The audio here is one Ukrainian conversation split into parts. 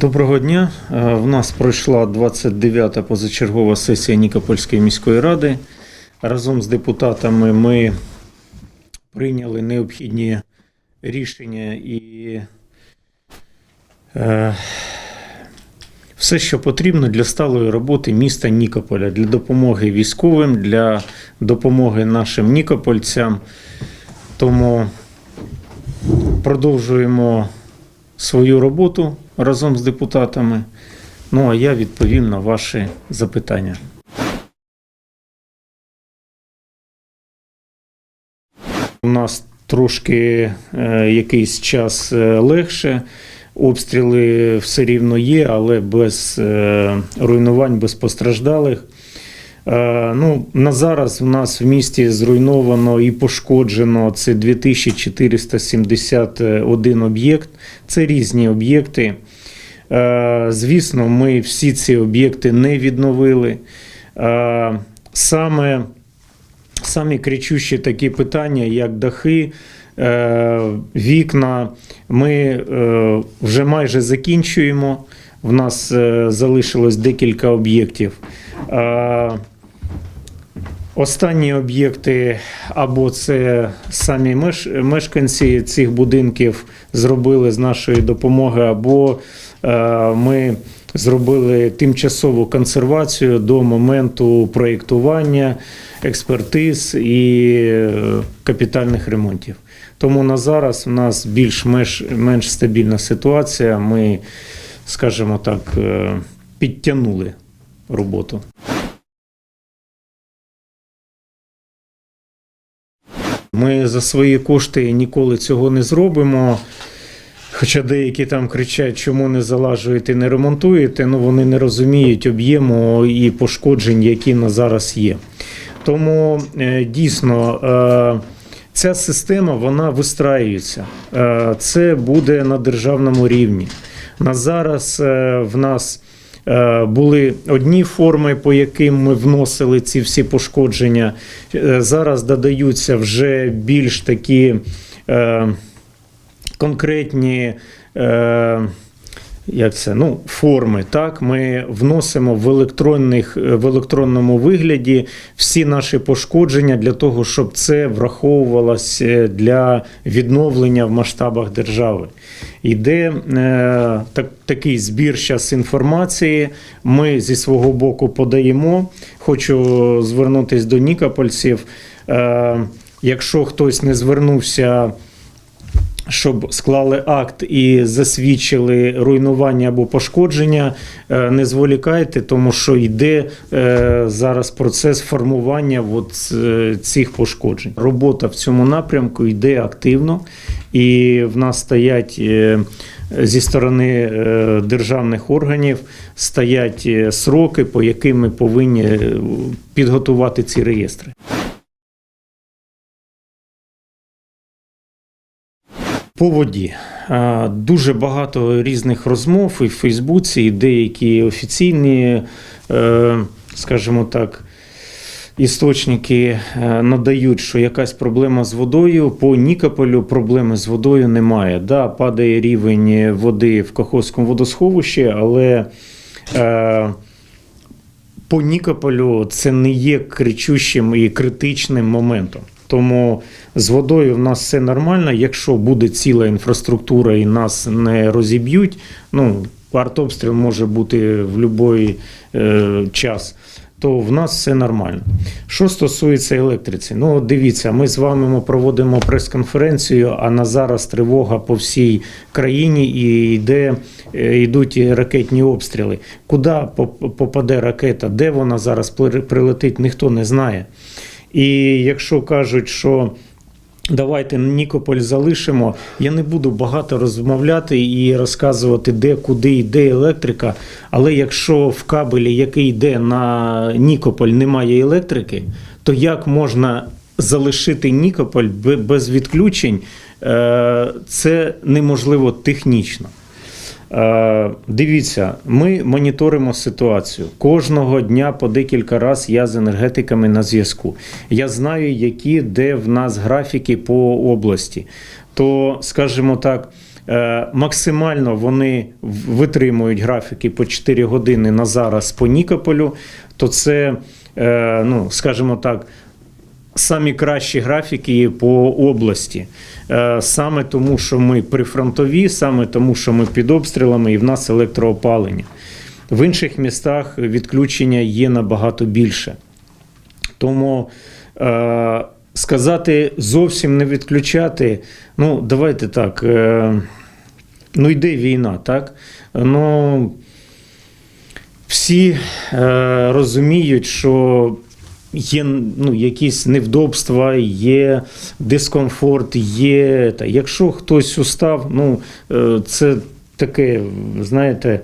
Доброго дня. Е, В нас пройшла 29-та позачергова сесія Нікопольської міської ради. Разом з депутатами ми прийняли необхідні рішення і е, все, що потрібно для сталої роботи міста Нікополя, для допомоги військовим, для допомоги нашим нікопольцям. Тому продовжуємо свою роботу разом з депутатами. Ну а я відповім на ваші запитання. У нас трошки е, якийсь час е, легше. Обстріли все рівно є, але без е, руйнувань, без постраждалих. Е, Ну, на зараз в нас в місті зруйновано і пошкоджено це 2471 об'єкт. Це різні об'єкти. Е, Звісно, ми всі ці об'єкти не відновили. Е, Саме, самі кричущі такі питання, як дахи, вікна, ми вже майже закінчуємо. В нас залишилось декілька об'єктів. Останні об'єкти або це самі мешканці цих будинків зробили з нашої допомоги, або е, ми зробили тимчасову консервацію до моменту проєктування, експертиз і е, капітальних ремонтів. Тому на зараз у нас більш-менш менш стабільна ситуація. Ми, скажімо так, е, підтягнули роботу. Ми за свої кошти ніколи цього не зробимо. Хоча деякі там кричать, чому не залажуєте, не ремонтуєте, ну вони не розуміють об'єму і пошкоджень, які на зараз є. Тому е, дійсно е, ця система вона вистраюється. Е, Це буде на державному рівні. На зараз в нас були одні форми, по яким ми вносили ці всі пошкодження. Е, Зараз додаються вже більш такі е, конкретні. Е, як це? Ну, форми, так, ми вносимо в, електронних, в електронному вигляді всі наші пошкодження для того, щоб це враховувалось е, для відновлення в масштабах держави. Йде е, так, такий збір зараз інформації. Ми зі свого боку подаємо. Хочу звернутися до нікопольців. Е, якщо хтось не звернувся щоб склали акт і засвідчили руйнування або пошкодження, е, не зволікайте, тому що йде е, зараз процес формування от е, цих пошкоджень. Робота в цьому напрямку йде активно, і в нас стоять. Зі сторони державних органів стоять сроки, по яким ми повинні підготувати ці реєстри. По воді дуже багато різних розмов і в Фейсбуці, і деякі офіційні, е, скажімо так, істочники е, надають, що якась проблема з водою. По Нікополю проблеми з водою немає. Да, падає рівень води в Каховському водосховищі, але е, по Нікополю це не є кричущим і критичним моментом. Тому з водою в нас все нормально. Якщо буде ціла інфраструктура і нас не розіб'ють, ну артобстріл може бути в будь-який е, час, то в нас все нормально. Що стосується електриці, ну дивіться, ми з вами проводимо прес-конференцію, а на зараз тривога по всій країні і йде, е, йдуть ракетні обстріли. Куди поп- попаде ракета, де вона зараз при- прилетить, ніхто не знає. І якщо кажуть, що давайте Нікополь залишимо, я не буду багато розмовляти і розказувати, де, куди йде електрика. Але якщо в кабелі, який йде на Нікополь, немає електрики, то як можна залишити Нікополь бе- без відключень? Е, Це неможливо технічно. Е, Дивіться, ми моніторимо ситуацію. Кожного дня по декілька разів я з енергетиками на зв'язку. Я знаю, які де в нас графіки по області. То, скажімо так, Е, Максимально вони витримують графіки по 4 години на зараз по Нікополю, то це, е, ну, скажімо так, самі кращі графіки по області. Е, Саме тому, що ми прифронтові, саме тому, що ми під обстрілами і в нас електроопалення. В інших містах відключення є набагато більше. Тому е, сказати зовсім не відключати, ну, давайте так. Е, ну, йде війна, так? Ну, всі е, розуміють, що є ну, якісь невдобства, є дискомфорт, є. Та, якщо хтось устав, ну, е, це таке, знаєте,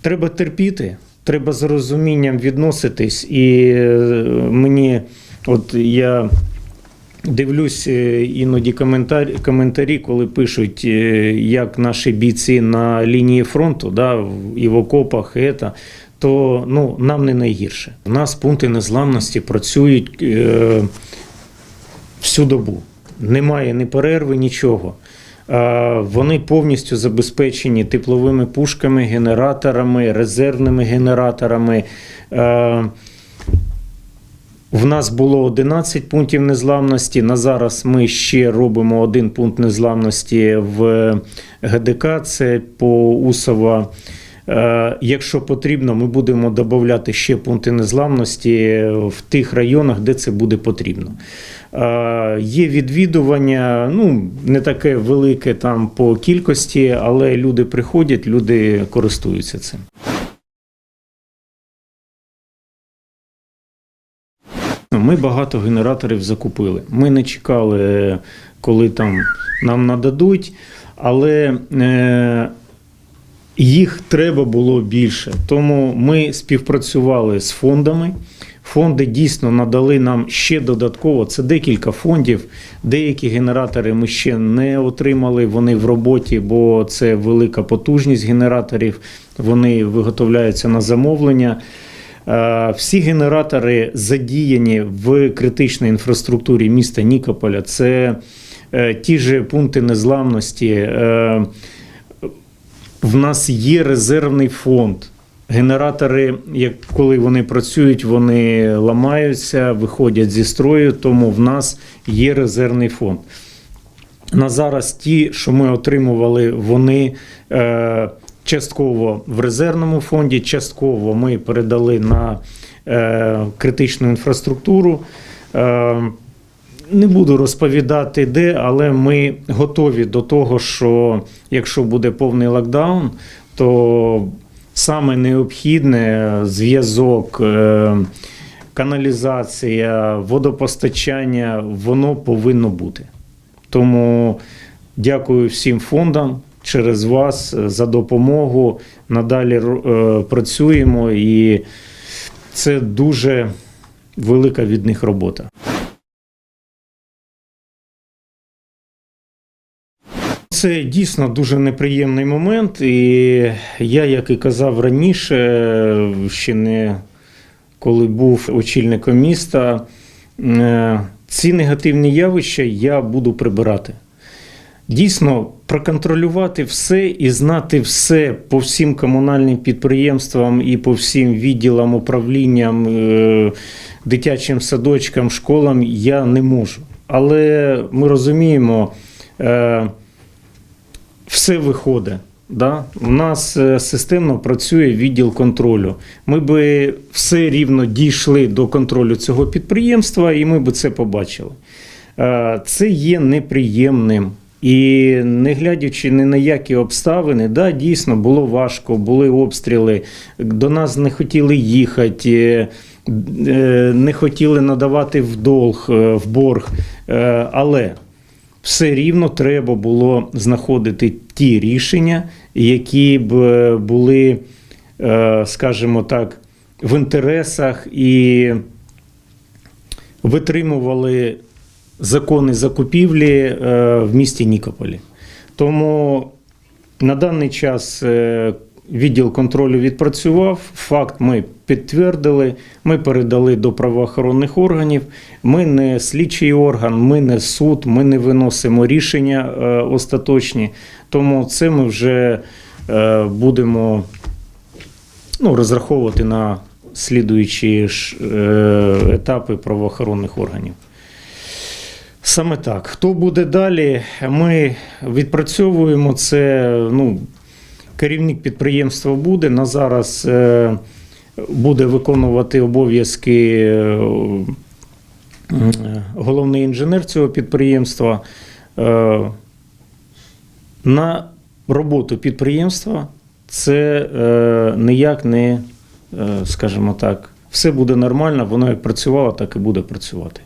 треба терпіти, треба з розумінням відноситись. І е, мені, от я дивлюсь е, іноді коментарі, коментарі, коли пишуть, як наші бійці на лінії фронту, да, і в окопах, і це, то ну, нам не найгірше. У нас пункти незламності працюють е, всю добу. Немає ні перерви, нічого. Вони повністю забезпечені тепловими пушками, генераторами, резервними генераторами. В нас було 11 пунктів незламності. На зараз ми ще робимо один пункт незламності в ГДК. Це по Усова. Е, Якщо потрібно, ми будемо додати ще пункти незламності в тих районах, де це буде потрібно. Е, Є відвідування, ну не таке велике там по кількості, але люди приходять, люди користуються цим. Ми багато генераторів закупили. Ми не чекали, коли там нам нададуть, але е, їх треба було більше. Тому ми співпрацювали з фондами. Фонди дійсно надали нам ще додатково. Це декілька фондів. Деякі генератори ми ще не отримали. Вони в роботі, бо це велика потужність генераторів. Вони виготовляються на замовлення. Е, Всі генератори задіяні в критичній інфраструктурі міста Нікополя. Це е, ті ж пункти незламності. В нас є резервний фонд. Генератори, як коли вони працюють, вони ламаються, виходять зі строю, тому в нас є резервний фонд. На зараз ті, що ми отримували, вони е, частково в резервному фонді, частково ми передали на е, критичну інфраструктуру. Е, не буду розповідати де, але ми готові до того, що якщо буде повний локдаун, то саме необхідне зв'язок, е, каналізація, водопостачання, воно повинно бути. Тому дякую всім фондам через вас за допомогу. Надалі е, працюємо, і це дуже велика від них робота. Це дійсно дуже неприємний момент, і я, як і казав раніше, ще не коли був очільником міста, е, ці негативні явища я буду прибирати. Дійсно, проконтролювати все і знати все по всім комунальним підприємствам і по всім відділам управлінням, е, дитячим садочкам, школам я не можу. Але ми розуміємо, е, все виходить. Да? У нас е, системно працює відділ контролю. Ми би все рівно дійшли до контролю цього підприємства, і ми би це побачили. Е, Це є неприємним. І не глядячи ні на які обставини, да, дійсно було важко, були обстріли, до нас не хотіли їхати, е, не хотіли надавати в долг, в борг. Але все рівно треба було знаходити ті рішення, які б е, були, е, скажімо так, в інтересах і витримували закони закупівлі е, в місті Нікополі. Тому на даний час відділ контролю відпрацював, факт ми підтвердили, ми передали до правоохоронних органів. Ми не слідчий орган, ми не суд, ми не виносимо рішення е, остаточні. Тому це ми вже е, будемо ну, розраховувати на слідуючі е, етапи правоохоронних органів. Саме так. Хто буде далі? Ми відпрацьовуємо це. Ну, керівник підприємства буде. На зараз е, буде виконувати обов'язки е, головний інженер цього підприємства. Е, на роботу підприємства це е, ніяк не, е, скажімо так, все буде нормально, воно як працювало, так і буде працювати.